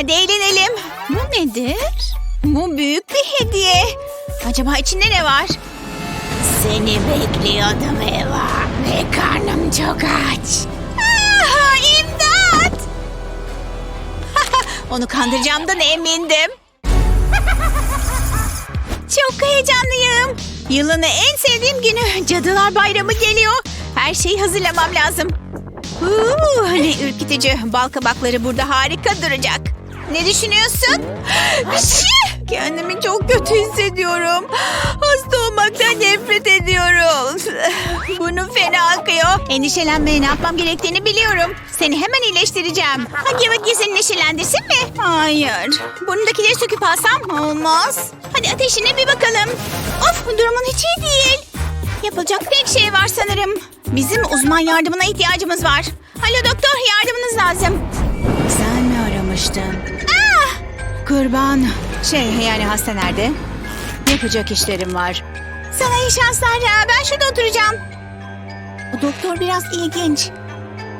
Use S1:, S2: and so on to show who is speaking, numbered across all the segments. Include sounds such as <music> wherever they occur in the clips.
S1: hadi eğlenelim. Bu nedir? Bu büyük bir hediye. Acaba içinde ne var? Seni bekliyordum Eva ve karnım çok aç. Ah, imdat! <laughs> Onu kandıracağımdan emindim. <laughs> Çok heyecanlıyım. Yılın en sevdiğim günü. Cadılar Bayramı geliyor. Her şeyi hazırlamam lazım. Uuu, ne ürkütücü. Bal kabakları burada harika duracak. Ne düşünüyorsun? Şih! Kendimi çok kötü hissediyorum. Hasta olmaktan nefret ediyorum. Burnum fena akıyor. Endişelenmeye ne yapmam gerektiğini biliyorum. Seni hemen iyileştireceğim. Hagi Vagi seni neşelendirsin mi? Hayır. Burundakileri söküp alsam olmaz. Hadi ateşine bir bakalım. Of durumun hiç iyi değil. Yapılacak tek şey var sanırım. Bizim uzman yardımına ihtiyacımız var. Alo doktor yardımınız lazım. Sen mi aramıştın? Kurban. Şey yani hasta nerede? Yapacak işlerim var. Sana iyi şanslar ya. Ben şurada oturacağım. Bu doktor biraz ilginç.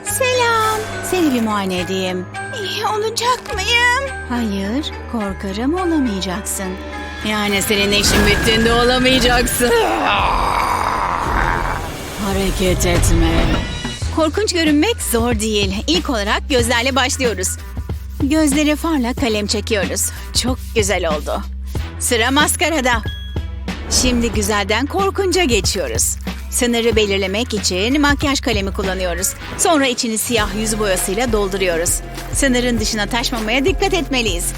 S1: Selam. Seni bir muayene edeyim. İyi olacak mıyım? Hayır, korkarım olamayacaksın. Yani senin işin bittiğinde olamayacaksın. Hareket etme. Korkunç görünmek zor değil. İlk olarak gözlerle başlıyoruz. Gözlere farla kalem çekiyoruz. Çok güzel oldu. Sıra maskarada. Şimdi güzelden korkunca geçiyoruz. Sınırı belirlemek için makyaj kalemi kullanıyoruz. Sonra içini siyah yüz boyasıyla dolduruyoruz. Sınırın dışına taşmamaya dikkat etmeliyiz.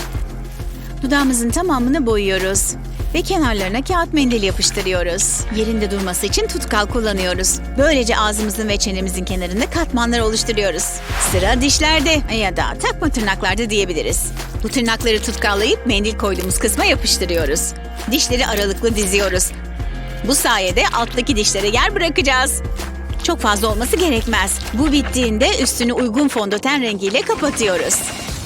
S1: Dudağımızın tamamını boyuyoruz. Ve kenarlarına kağıt mendil yapıştırıyoruz. Yerinde durması için tutkal kullanıyoruz. Böylece ağzımızın ve çenemizin kenarında katmanlar oluşturuyoruz. Sıra dişlerde ya da takma tırnaklarda diyebiliriz. Bu tırnakları tutkallayıp mendil koyduğumuz kısma yapıştırıyoruz. Dişleri aralıklı diziyoruz. Bu sayede alttaki dişlere yer bırakacağız. Çok fazla olması gerekmez. Bu bittiğinde üstünü uygun fondöten rengiyle kapatıyoruz.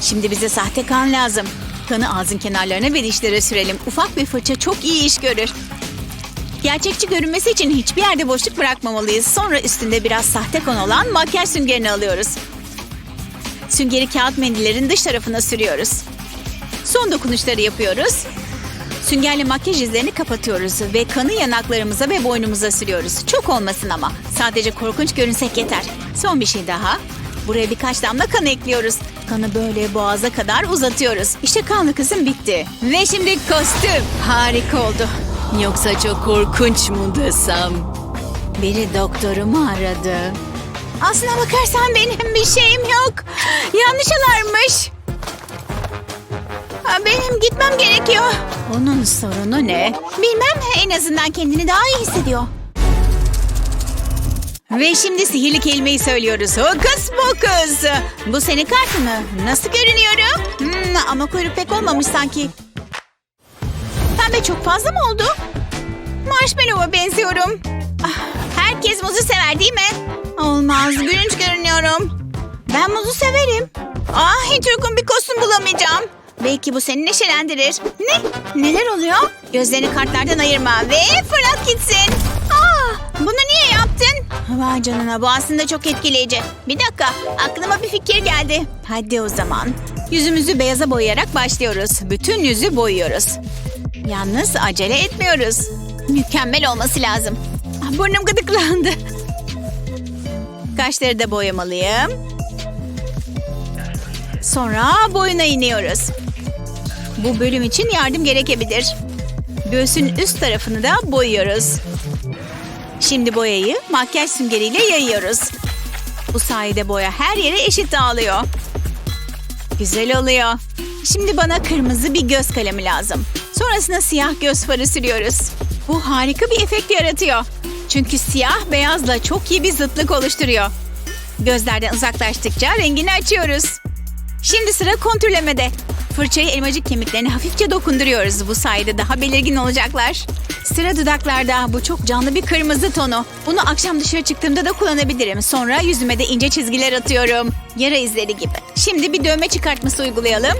S1: Şimdi bize sahte kan lazım. Kanı ağzın kenarlarına ve dişlere sürelim. Ufak bir fırça çok iyi iş görür. Gerçekçi görünmesi için hiçbir yerde boşluk bırakmamalıyız. Sonra üstünde biraz sahte kan olan makyaj süngerini alıyoruz. Süngeri kağıt mendillerin dış tarafına sürüyoruz. Son dokunuşları yapıyoruz. Süngerle makyaj izlerini kapatıyoruz ve kanı yanaklarımıza ve boynumuza sürüyoruz. Çok olmasın ama. Sadece korkunç görünsek yeter. Son bir şey daha. Buraya birkaç damla kan ekliyoruz. Kanı böyle boğaza kadar uzatıyoruz. İşte kanlı kısım bitti. Ve şimdi kostüm. Harika oldu. Yoksa çok korkunç mu desem? Biri doktorumu aradı. Aslına bakarsan benim bir şeyim yok. Yanlış alarmış. Benim gitmem gerekiyor. Onun sorunu ne? Bilmem en azından kendini daha iyi hissediyor. Ve şimdi sihirli kelimeyi söylüyoruz. Hokus pokus. Bu senin kartın mı? Nasıl görünüyorum? Hmm, ama kuyruk pek olmamış sanki. Pembe çok fazla mı oldu? Marshmallow'a benziyorum. Ah, herkes muzu sever değil mi? Olmaz, gülünç görünüyorum. Ben muzu severim. Ah, hiç uygun bir kostüm bulamayacağım. Belki bu seni neşelendirir. Ne? Neler oluyor? Gözlerini kartlardan ayırma ve fırlat gitsin. Bunu niye yaptın? Vay canına bu aslında çok etkileyici. Bir dakika aklıma bir fikir geldi. Hadi o zaman. Yüzümüzü beyaza boyayarak başlıyoruz. Bütün yüzü boyuyoruz. Yalnız acele etmiyoruz. Mükemmel olması lazım. Ah, Burnum gıdıklandı. Kaşları da boyamalıyım. Sonra boyuna iniyoruz. Bu bölüm için yardım gerekebilir. Göğsün üst tarafını da boyuyoruz. Şimdi boyayı makyaj süngeriyle yayıyoruz. Bu sayede boya her yere eşit dağılıyor. Güzel oluyor. Şimdi bana kırmızı bir göz kalemi lazım. Sonrasında siyah göz farı sürüyoruz. Bu harika bir efekt yaratıyor. Çünkü siyah beyazla çok iyi bir zıtlık oluşturuyor. Gözlerden uzaklaştıkça rengini açıyoruz. Şimdi sıra kontürlemede. Fırçayı elmacık kemiklerine hafifçe dokunduruyoruz. Bu sayede daha belirgin olacaklar. Sıra dudaklarda. Bu çok canlı bir kırmızı tonu. Bunu akşam dışarı çıktığımda da kullanabilirim. Sonra yüzüme de ince çizgiler atıyorum. Yara izleri gibi. Şimdi bir dövme çıkartması uygulayalım.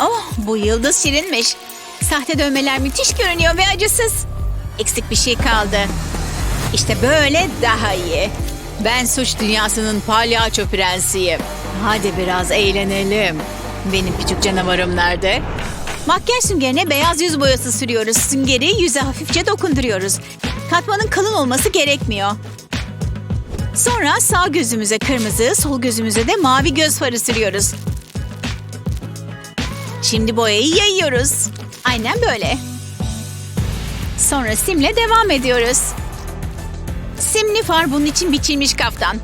S1: Oh bu yıldız şirinmiş. Sahte dövmeler müthiş görünüyor ve acısız. Eksik bir şey kaldı. İşte böyle daha iyi. Ben suç dünyasının palyaço prensiyim. Hadi biraz eğlenelim. Benim küçük canavarım nerede? Makyaj süngerine beyaz yüz boyası sürüyoruz. Süngeri yüze hafifçe dokunduruyoruz. Katmanın kalın olması gerekmiyor. Sonra sağ gözümüze kırmızı, sol gözümüze de mavi göz farı sürüyoruz. Şimdi boyayı yayıyoruz. Aynen böyle. Sonra simle devam ediyoruz. Simli far bunun için biçilmiş kaftan.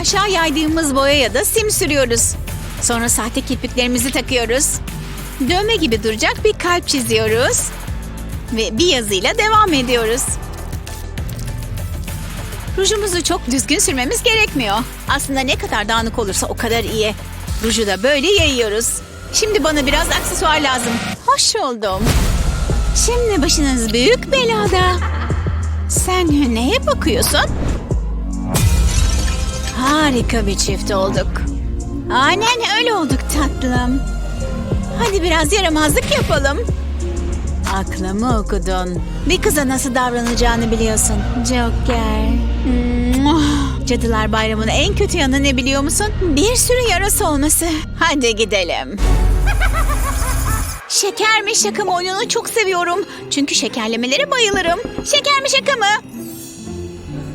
S1: Aşağı yaydığımız boyaya da sim sürüyoruz. Sonra sahte kirpiklerimizi takıyoruz. Dövme gibi duracak bir kalp çiziyoruz. Ve bir yazıyla devam ediyoruz. Rujumuzu çok düzgün sürmemiz gerekmiyor. Aslında ne kadar dağınık olursa o kadar iyi. Ruju da böyle yayıyoruz. Şimdi bana biraz aksesuar lazım. Hoş oldum. Şimdi başınız büyük belada. Sen neye bakıyorsun? Harika bir çift olduk. Aynen öyle olduk tatlım. Hadi biraz yaramazlık yapalım. Aklımı okudun. Bir kıza nasıl davranacağını biliyorsun. Joker. Cadılar Bayramı'nın en kötü yanı ne biliyor musun? Bir sürü yarası olması. Hadi gidelim. Şeker mi şaka mı oyununu çok seviyorum. Çünkü şekerlemelere bayılırım. Şeker mi şaka mı?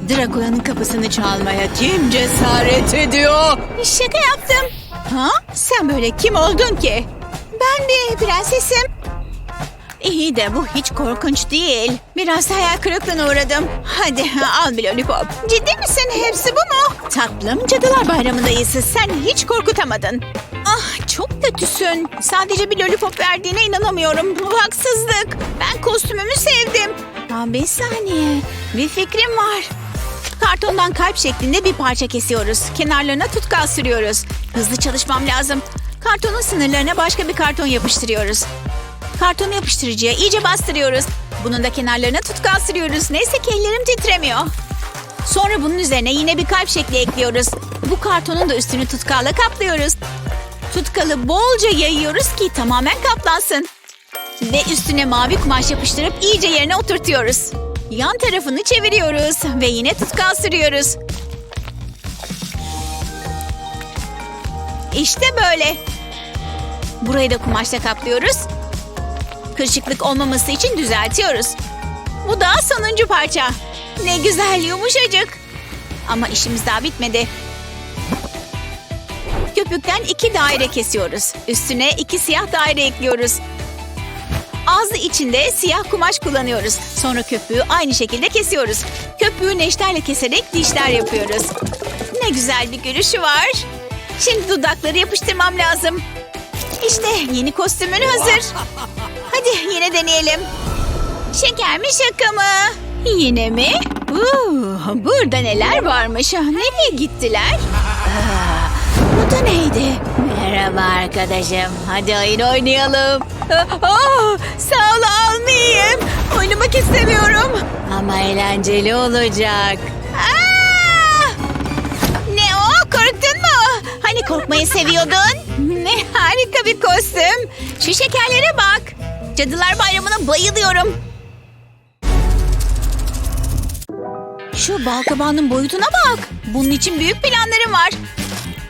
S1: Drakula'nın kapısını çalmaya kim cesaret ediyor? Şaka yaptım. Ha? Sen böyle kim oldun ki? Ben bir prensesim. İyi de bu hiç korkunç değil. Biraz hayal kırıklığına uğradım. Hadi al bir lollipop. Ciddi misin? Hepsi bu mu? Tatlım Cadılar Bayramı'ndayız. Sen hiç korkutamadın. Ah çok kötüsün. Sadece bir lollipop verdiğine inanamıyorum. Bu haksızlık. Ben kostümümü sevdim. Aa, bir saniye. Bir fikrim var. Kartondan kalp şeklinde bir parça kesiyoruz. Kenarlarına tutkal sürüyoruz. Hızlı çalışmam lazım. Kartonun sınırlarına başka bir karton yapıştırıyoruz. Kartonu yapıştırıcıya iyice bastırıyoruz. Bunun da kenarlarına tutkal sürüyoruz. Neyse ki ellerim titremiyor. Sonra bunun üzerine yine bir kalp şekli ekliyoruz. Bu kartonun da üstünü tutkalla kaplıyoruz. Tutkalı bolca yayıyoruz ki tamamen kaplansın. Ve üstüne mavi kumaş yapıştırıp iyice yerine oturtuyoruz. Yan tarafını çeviriyoruz ve yine tutkal sürüyoruz. İşte böyle. Burayı da kumaşla kaplıyoruz. Kırışıklık olmaması için düzeltiyoruz. Bu da sonuncu parça. Ne güzel yumuşacık. Ama işimiz daha bitmedi. Köpükten iki daire kesiyoruz. Üstüne iki siyah daire ekliyoruz. Ağzı içinde siyah kumaş kullanıyoruz. Sonra köpüğü aynı şekilde kesiyoruz. Köpüğü neşterle keserek dişler yapıyoruz. Ne güzel bir gülüşü var. Şimdi dudakları yapıştırmam lazım. İşte yeni kostümün hazır. Hadi yine deneyelim. Şeker mi şaka mı? Yine mi? Uuu, burada neler varmış. Nereye gittiler? Aa, bu da neydi? Merhaba arkadaşım. Hadi oyun oynayalım. <laughs> Oh, sağ ol almayayım. Oynamak istemiyorum. Ama eğlenceli olacak. Aa! Ne o? Korktun mu? Hani korkmayı seviyordun? <laughs> Ne harika bir kostüm. Şu şekerlere bak. Cadılar Bayramı'na bayılıyorum. Şu balkabağının boyutuna bak. Bunun için büyük planlarım var.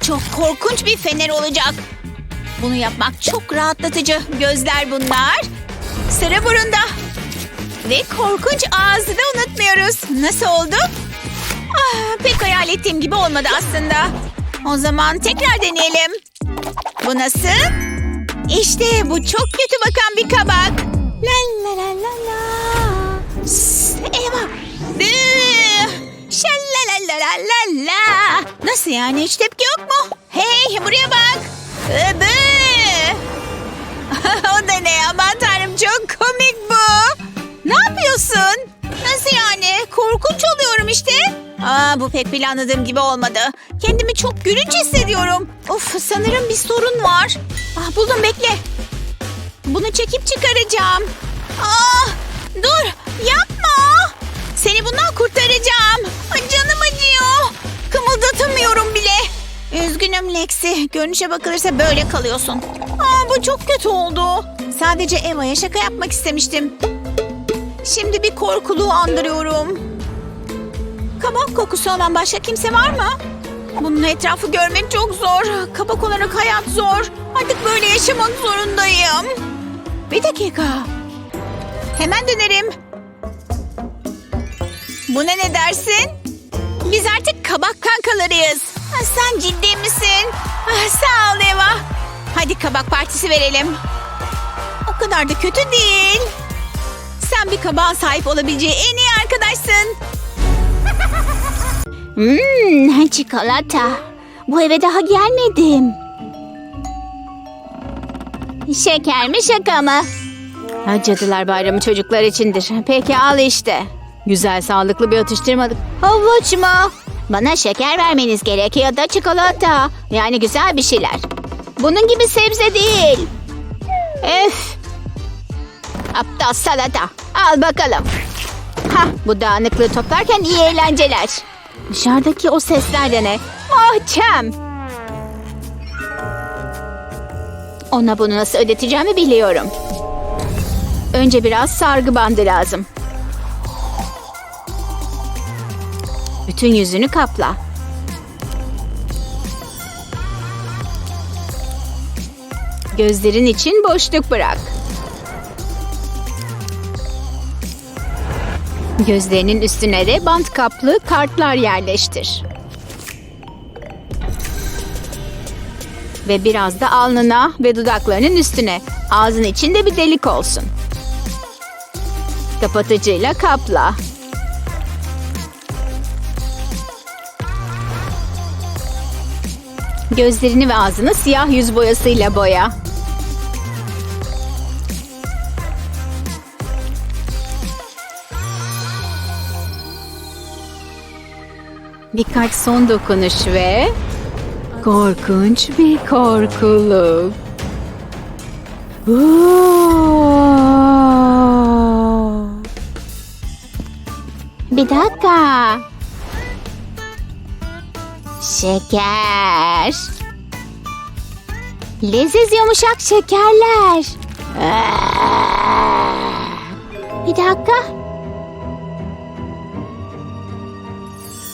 S1: Çok korkunç bir fener olacak. Bunu yapmak çok rahatlatıcı. Gözler bunlar. Sıra burunda. Ve korkunç ağzı da unutmuyoruz. Nasıl oldu? Ah, pek hayal ettiğim gibi olmadı aslında. O zaman tekrar deneyelim. Bu nasıl? İşte bu çok kötü bakan bir kabak. La la la la la. Eyvah. Bıı. La la la la. Nasıl yani hiç tepki yok mu? Hey buraya bak. Bı bı. <laughs> o da ne aman tanrım çok komik bu. Ne yapıyorsun? Nasıl yani? Korkunç oluyorum işte. Aa, bu pek planladığım gibi olmadı. Kendimi çok gülünç hissediyorum. Of sanırım bir sorun var. Ah, buldum bekle. Bunu çekip çıkaracağım. Ah, dur yapma. Seni bundan kurtaracağım. Kımıldatamıyorum bile. Üzgünüm Lexi. Görünüşe bakılırsa böyle kalıyorsun. Aa, bu çok kötü oldu. Sadece Eva'ya şaka yapmak istemiştim. Şimdi bir korkuluğu andırıyorum. Kabak kokusu olan başka kimse var mı? Bunun etrafı görmek çok zor. Kapak olarak hayat zor. Artık böyle yaşamak zorundayım. Bir dakika. Hemen dönerim. Buna ne dersin? Biz artık kabak kankalarıyız. Ha, sen ciddi misin? Sağ ol Eva. Hadi kabak partisi verelim. O kadar da kötü değil. Sen bir kabağa sahip olabileceği en iyi arkadaşsın. <laughs>
S2: Hmm, çikolata. Bu eve daha gelmedim. Şeker mi şaka mı?
S1: Ha, Cadılar Bayramı çocuklar içindir. Peki al işte. Güzel sağlıklı bir atıştırmalık.
S2: Havuç? Bana şeker vermeniz gerekiyor da çikolata. Yani güzel bir şeyler. Bunun gibi sebze değil. Öf. Aptal salata. Al bakalım. Hah, bu dağınıklığı toplarken iyi eğlenceler.
S1: Dışarıdaki o sesler de ne?
S2: Muhtem. Ona bunu nasıl ödeteceğimi biliyorum.
S1: Önce biraz sargı bandı lazım. Bütün yüzünü kapla. Gözlerin için boşluk bırak. Gözlerinin üstüne de bant kaplı kartlar yerleştir. Ve biraz da alnına ve dudaklarının üstüne. Ağzın içinde bir delik olsun. Kapatıcıyla kapla. Gözlerini ve ağzını siyah yüz boyasıyla boya. Birkaç son dokunuş ve korkunç bir korkuluk.
S2: Bir dakika. Şeker. Leziz yumuşak şekerler. Bir dakika.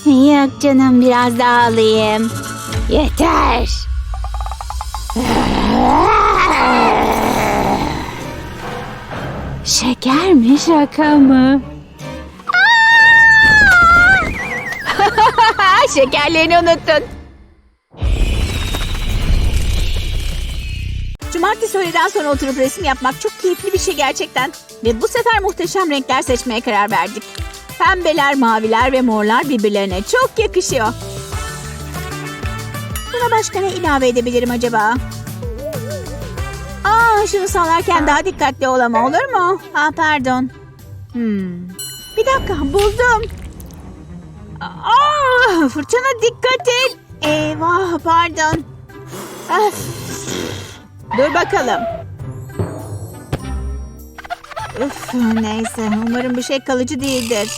S2: Yok canım biraz daha alayım. Yeter.
S1: Şeker mi şaka mı? Şekerlerini unuttun. Cumartesi öğleden sonra oturup resim yapmak çok keyifli bir şey gerçekten. Ve bu sefer muhteşem renkler seçmeye karar verdik. Pembeler, maviler ve morlar birbirlerine çok yakışıyor. Buna başka ne ilave edebilirim acaba? Aa, şunu sallarken daha dikkatli ol ama olur mu? Aa, pardon. Hmm. Bir dakika buldum. Aa, fırçana dikkat et. Eyvah pardon. Öf. Dur bakalım. Üf, neyse umarım bir şey kalıcı değildir.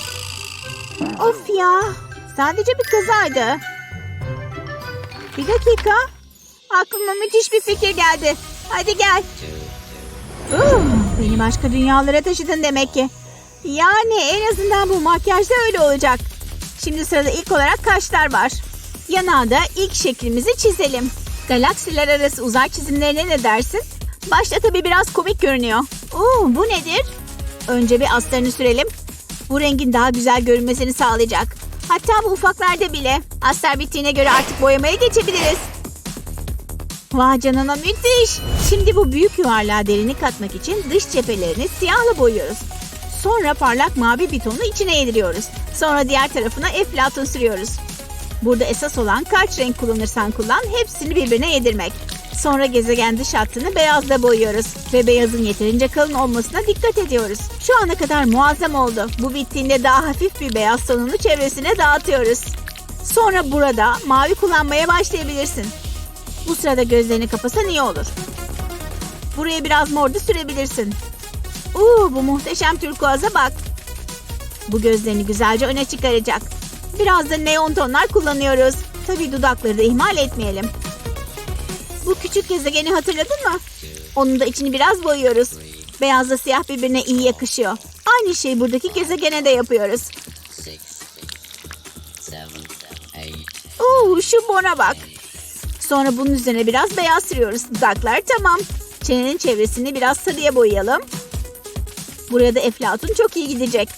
S1: Of ya. Sadece bir kazaydı. Bir dakika. Aklıma müthiş bir fikir geldi. Hadi gel. Uh, beni başka dünyalara taşıdın demek ki. Yani en azından bu makyajda öyle olacak. Şimdi sırada ilk olarak kaşlar var. Yanağa da ilk şeklimizi çizelim. Galaksiler arası uzay çizimlerine ne dersin? Başta tabii biraz komik görünüyor. Oo, bu nedir? Önce bir astarını sürelim. Bu rengin daha güzel görünmesini sağlayacak. Hatta bu ufaklarda bile. Astar bittiğine göre artık boyamaya geçebiliriz. Vay canına müthiş. Şimdi bu büyük yuvarlığa derinlik katmak için dış cephelerini siyahla boyuyoruz. Sonra parlak mavi bir tonu içine yediriyoruz. Sonra diğer tarafına eflatun sürüyoruz. Burada esas olan kaç renk kullanırsan kullan hepsini birbirine yedirmek. Sonra gezegen dış hattını beyazla boyuyoruz. Ve beyazın yeterince kalın olmasına dikkat ediyoruz. Şu ana kadar muazzam oldu. Bu bittiğinde daha hafif bir beyaz tonunu çevresine dağıtıyoruz. Sonra burada mavi kullanmaya başlayabilirsin. Bu sırada gözlerini kapasan iyi olur. Buraya biraz mor da sürebilirsin. Uuu bu muhteşem turkuaza bak. Bu gözlerini güzelce öne çıkaracak. Biraz da neon tonlar kullanıyoruz. Tabii dudakları da ihmal etmeyelim. Bu küçük gezegeni hatırladın mı? Onun da içini biraz boyuyoruz. Beyazla siyah birbirine iyi yakışıyor. Aynı şeyi buradaki gezegene de yapıyoruz. Oo, şu bona bak. Sonra bunun üzerine biraz beyaz sürüyoruz. Dudaklar tamam. Çenenin çevresini biraz sarıya boyayalım. Buraya da eflatun çok iyi gidecek.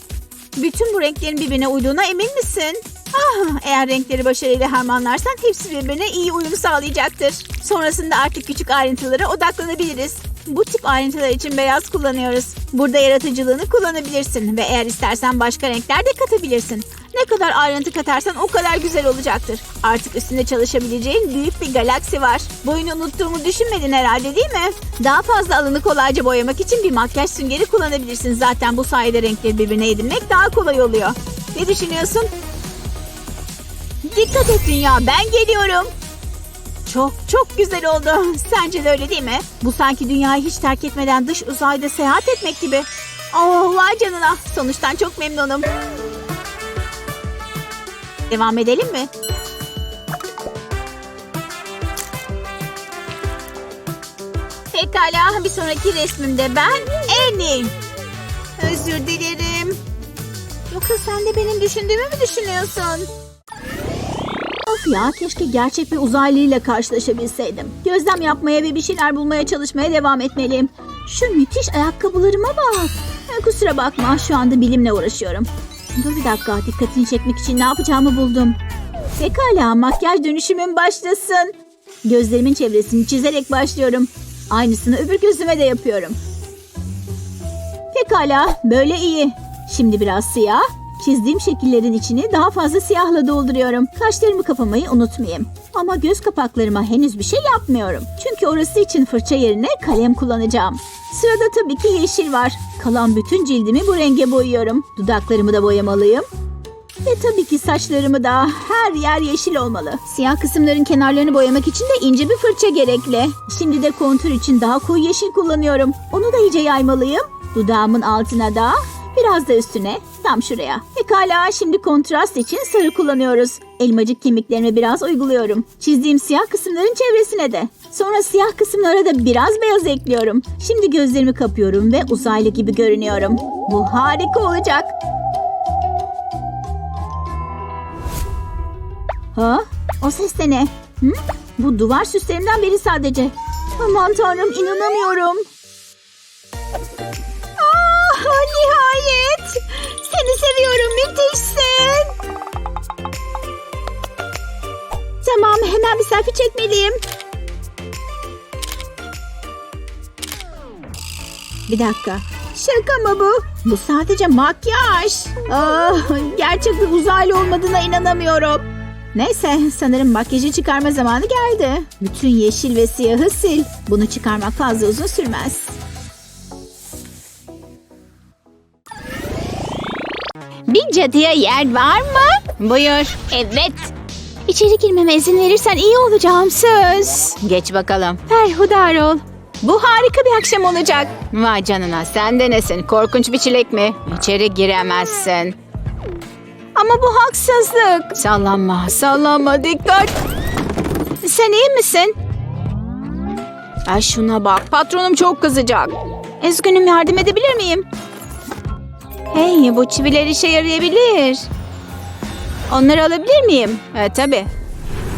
S1: Bütün bu renklerin birbirine uyduğuna emin misin? Ah, eğer renkleri başarıyla harmanlarsan hepsi birbirine iyi uyum sağlayacaktır. Sonrasında artık küçük ayrıntılara odaklanabiliriz. Bu tip ayrıntılar için beyaz kullanıyoruz. Burada yaratıcılığını kullanabilirsin ve eğer istersen başka renkler de katabilirsin. Ne kadar ayrıntı katarsan o kadar güzel olacaktır. Artık üstünde çalışabileceğin büyük bir galaksi var. Boyunu unuttuğumu düşünmedin herhalde değil mi? Daha fazla alanı kolayca boyamak için bir makyaj süngeri kullanabilirsin. Zaten bu sayede renkleri birbirine yedirmek daha kolay oluyor. Ne düşünüyorsun? Dikkat et dünya ben geliyorum. Çok çok güzel oldu. Sence de öyle değil mi? Bu sanki dünyayı hiç terk etmeden dış uzayda seyahat etmek gibi. Oh vay canına. Sonuçtan çok memnunum. Devam edelim mi? Pekala bir sonraki resmimde ben Annie. Özür dilerim. Yoksa sen de benim düşündüğümü mü düşünüyorsun? Of ya keşke gerçek bir uzaylıyla karşılaşabilseydim. Gözlem yapmaya ve bir şeyler bulmaya çalışmaya devam etmeliyim. Şu müthiş ayakkabılarıma bak. Kusura bakma şu anda bilimle uğraşıyorum. Dur bir dakika dikkatini çekmek için ne yapacağımı buldum. Pekala makyaj dönüşümüm başlasın. Gözlerimin çevresini çizerek başlıyorum. Aynısını öbür gözüme de yapıyorum. Pekala böyle iyi. Şimdi biraz siyah. Çizdiğim şekillerin içini daha fazla siyahla dolduruyorum. Kaşlarımı kapamayı unutmayayım. Ama göz kapaklarıma henüz bir şey yapmıyorum. Çünkü orası için fırça yerine kalem kullanacağım. Sırada tabii ki yeşil var. Kalan bütün cildimi bu renge boyuyorum. Dudaklarımı da boyamalıyım. Ve tabii ki saçlarımı da her yer yeşil olmalı. Siyah kısımların kenarlarını boyamak için de ince bir fırça gerekli. Şimdi de kontür için daha koyu yeşil kullanıyorum. Onu da iyice yaymalıyım. Dudağımın altına da biraz da üstüne tam şuraya. Pekala şimdi kontrast için sarı kullanıyoruz. Elmacık kemiklerime biraz uyguluyorum. Çizdiğim siyah kısımların çevresine de. Sonra siyah kısımlara da biraz beyaz ekliyorum. Şimdi gözlerimi kapıyorum ve uzaylı gibi görünüyorum. Bu harika olacak. Ha? O ses de ne? Hı? Bu duvar süslerinden biri sadece. Aman tanrım inanamıyorum. Seviyorum müthişsin. Tamam hemen bir selfie çekmeliyim. Bir dakika. Şaka mı bu? Bu sadece makyaj. Ah, gerçek bir uzaylı olmadığına inanamıyorum. Neyse sanırım makyajı çıkarma zamanı geldi. Bütün yeşil ve siyahı sil. Bunu çıkarmak fazla uzun sürmez.
S2: Bir cadıya yer var mı?
S1: Buyur.
S2: Evet. İçeri girmeme izin verirsen iyi olacağım söz.
S1: Geç bakalım. Ferhudar ol. Bu harika bir akşam olacak. Vay canına sen de nesin? Korkunç bir çilek mi? İçeri giremezsin. Ama bu haksızlık. Sallanma, sallanma, dikkat. Sen iyi misin? Ay şuna bak, patronum çok kızacak. Üzgünüm, yardım edebilir miyim? Hey, bu çiviler işe yarayabilir. Onları alabilir miyim? E, tabii.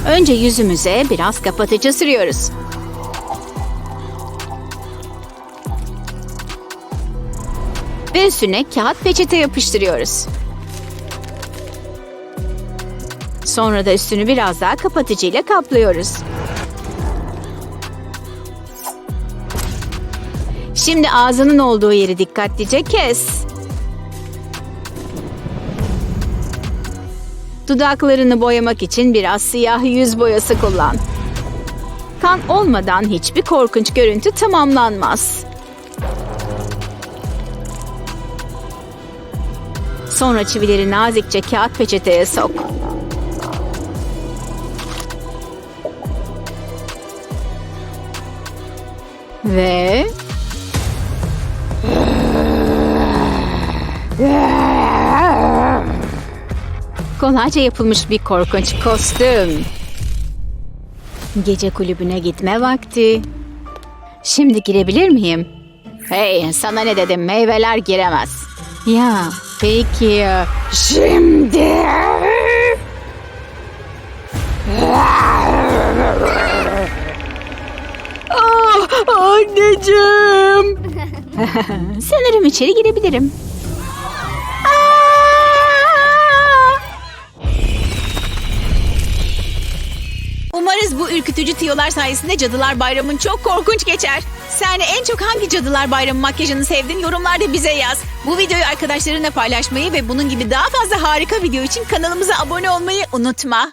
S1: Önce yüzümüze biraz kapatıcı sürüyoruz. Ve üstüne kağıt peçete yapıştırıyoruz. Sonra da üstünü biraz daha kapatıcıyla kaplıyoruz. Şimdi ağzının olduğu yeri dikkatlice kes. Dudaklarını boyamak için biraz siyah yüz boyası kullan. Kan olmadan hiçbir korkunç görüntü tamamlanmaz. Sonra çivileri nazikçe kağıt peçeteye sok. Ve kolayca yapılmış bir korkunç kostüm. Gece kulübüne gitme vakti. Şimdi girebilir miyim? Hey, sana ne dedim? Meyveler giremez. Ya, peki. Şimdi. Ah, anneciğim. <laughs> Sanırım içeri girebilirim. Umarız bu ürkütücü tiyolar sayesinde Cadılar Bayramı'nın çok korkunç geçer. Sen en çok hangi Cadılar Bayramı makyajını sevdin yorumlarda bize yaz. Bu videoyu arkadaşlarınla paylaşmayı ve bunun gibi daha fazla harika video için kanalımıza abone olmayı unutma.